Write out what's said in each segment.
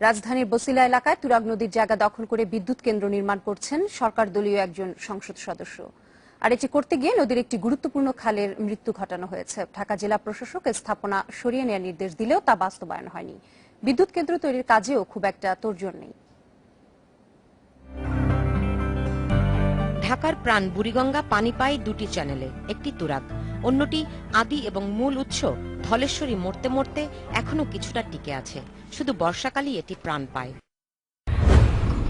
রাজধানীর বসিলা এলাকায় তুরাগ নদীর জায়গা দখল করে বিদ্যুৎ কেন্দ্র নির্মাণ করছেন সরকার দলীয় একজন সংসদ সদস্য। আর এটি করতে গিয়ে নদীর একটি গুরুত্বপূর্ণ খালের মৃত্যু ঘটানো হয়েছে। ঢাকা জেলা প্রশাসক স্থাপনা সরিয়ে নেওয়ার নির্দেশ দিলেও তা বাস্তবায়ন হয়নি। বিদ্যুৎ কেন্দ্র তৈরির কাজেও খুব একটা তোড়জোড় নেই। ঢাকার প্রাণ বুড়িগঙ্গা পানি পায় দুটি চ্যানেলে, একটি তুরাগ। অন্যটি আদি এবং মূল উৎস। ধলেশ্বরী মরতে মরতে এখনও কিছুটা টিকে আছে। শুধু বর্ষাকালই এটি প্রাণ পায়।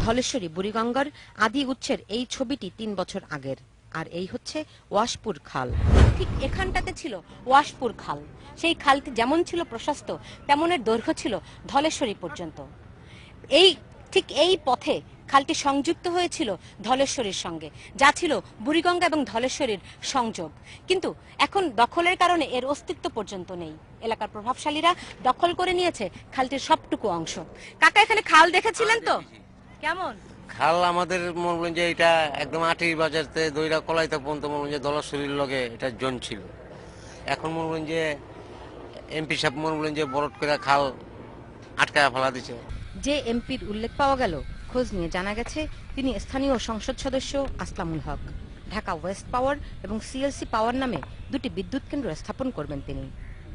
ধলেশ্বরী, বুড়িগঙ্গার আদি উৎসের এই ছবিটি তিন বছর আগের। আর এই হচ্ছে ওয়াশপুর খাল। ঠিক এখানটাতে ছিল ওয়াশপুর খাল। সেই খালটি যেমন ছিল প্রশস্ত, তেমনের দৈর্ঘ্য ছিল ধলেশ্বরী পর্যন্ত। এই, ঠিক এই পথে খালটি সংযুক্ত হয়েছিল ধলেশ্বরীর সঙ্গে। যা ছিল বুড়িগঙ্গা এবং ধলেশ্বরীর সংযোগ। কিন্তু এখন দখলের কারণে এর অস্তিত্ব পর্যন্ত নেই। এলাকার প্রভাবশালীরা দখল করে নিয়েছে খালটির সবটুকু অংশ। কাকা এখানে খাল দেখেছিলেন তো? কেমন? খাল আমাদের মনে করেন যে এটা একদম আটির বাজারতে দইরা কলাইতে পর্যন্ত মনে করেন যে দলাশরীর লগে এটা জন ছিল। এখন মনে করেন যে এমপি সাহেব মনে করেন যে বরট করে খাল আটকায় ফেলা দিছে। যে এমপির উল্লেখ পাওয়া গেল খোঁজ নিয়ে জানা গেছে তিনি স্থানীয় সংসদ সদস্য আসলামুল হক। ঢাকা ওয়েস্ট পাওয়ার এবং সিএলসি পাওয়ার নামে দুটি বিদ্যুৎ কেন্দ্র স্থাপন করবেন তিনি।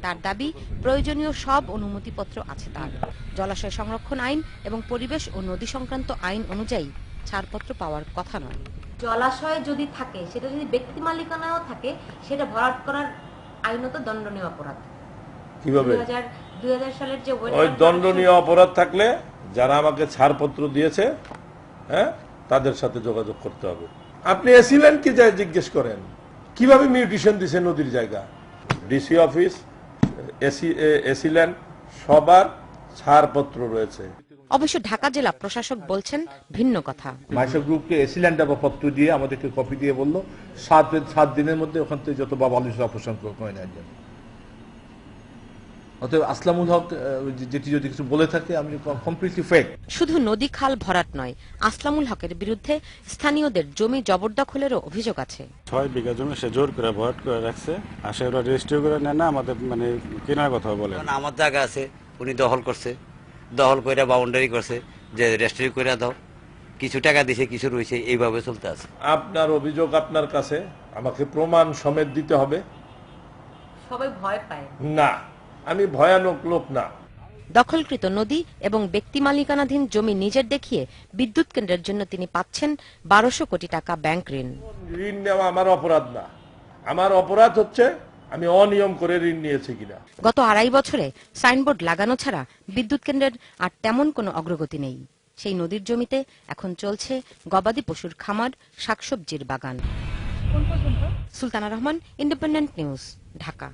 তার দাবি প্রয়োজনীয় সব অনুমতিপত্র আছে তার। জলাশয় সংরক্ষণ আইন এবং পরিবেশ ও নদী সংক্রান্ত আইন অনুযায়ী ছাড়পত্র পাওয়ার কথা নয়। জলাশয় যদি থাকে সেটা যদি ব্যক্তি মালিকানাও থাকে সেটা ভরাট করার আইনত দণ্ডনীয় অপরাধ। কীভাবে? দুই হাজার দুই হাজার সালের যে ওই দণ্ডনীয় অপরাধ থাকলে যারা আমাকে ছাড়পত্র দিয়েছে হ্যাঁ তাদের সাথে যোগাযোগ করতে হবে। আপনি এসিলেন কি যায় জিজ্ঞেস করেন? কীভাবে মিউটিশন দিছে নদীর জায়গা? ডিসি অফিস এসি এসিলেন সবার ছাড়পত্র রয়েছে। অবশ্য ঢাকা জেলা প্রশাসক বলছেন ভিন্ন কথা। মাইশো গ্রুপকে এসিল্যান্ড বা পত্র দিয়ে আমাদেরকে কপি দিয়ে বলল সাত সাত দিনের মধ্যে ওখান থেকে যত বা বালু অপসারণ করে নেওয়ার জন্য। অতএব আসলামুল হক যেটি যদি কিছু বলে থাকে আমি কমপ্লিটলি ফেক শুধু নদী খাল ভরাট নয় আসলামুল হকের বিরুদ্ধে স্থানীয়দের জমি জবরদখলেরও অভিযোগ আছে। ছয় বিঘা জমি সে জোর করে ভরাট করে রাখছে আর সে ওরা রেজিস্ট্রি করে নেয় না আমাদের মানে কেনার কথা বলে। কারণ আমার জায়গা আছে উনি দখল করছে। দখল করে বাউন্ডারি করছে যে রেস্ট্রি করে দাও। কিছু টাকা দিছে কিছু রয়েছে এইভাবে চলতে আছে। আপনার অভিযোগ আপনার কাছে আমাকে প্রমাণ সমেত দিতে হবে। সবাই ভয় পায়। না। আমি ভয়ানক লোক না। দখলকৃত নদী এবং ব্যক্তি মালিকানাধীন জমি নিজের দেখিয়ে বিদ্যুৎ কেন্দ্রের জন্য তিনি পাচ্ছেন বারোশো কোটি টাকা ব্যাংক ঋণ। ঋণ নেওয়া আমার অপরাধ না। আমার অপরাধ হচ্ছে আমি অনিয়ম করে ঋণ নিয়েছি কিনা। গত আড়াই বছরে সাইনবোর্ড লাগানো ছাড়া বিদ্যুৎ কেন্দ্রের আর তেমন কোনো অগ্রগতি নেই। সেই নদীর জমিতে এখন চলছে গবাদি পশুর খামার শাকসবজির বাগান। Sultana Rahman Independent News Dhaka.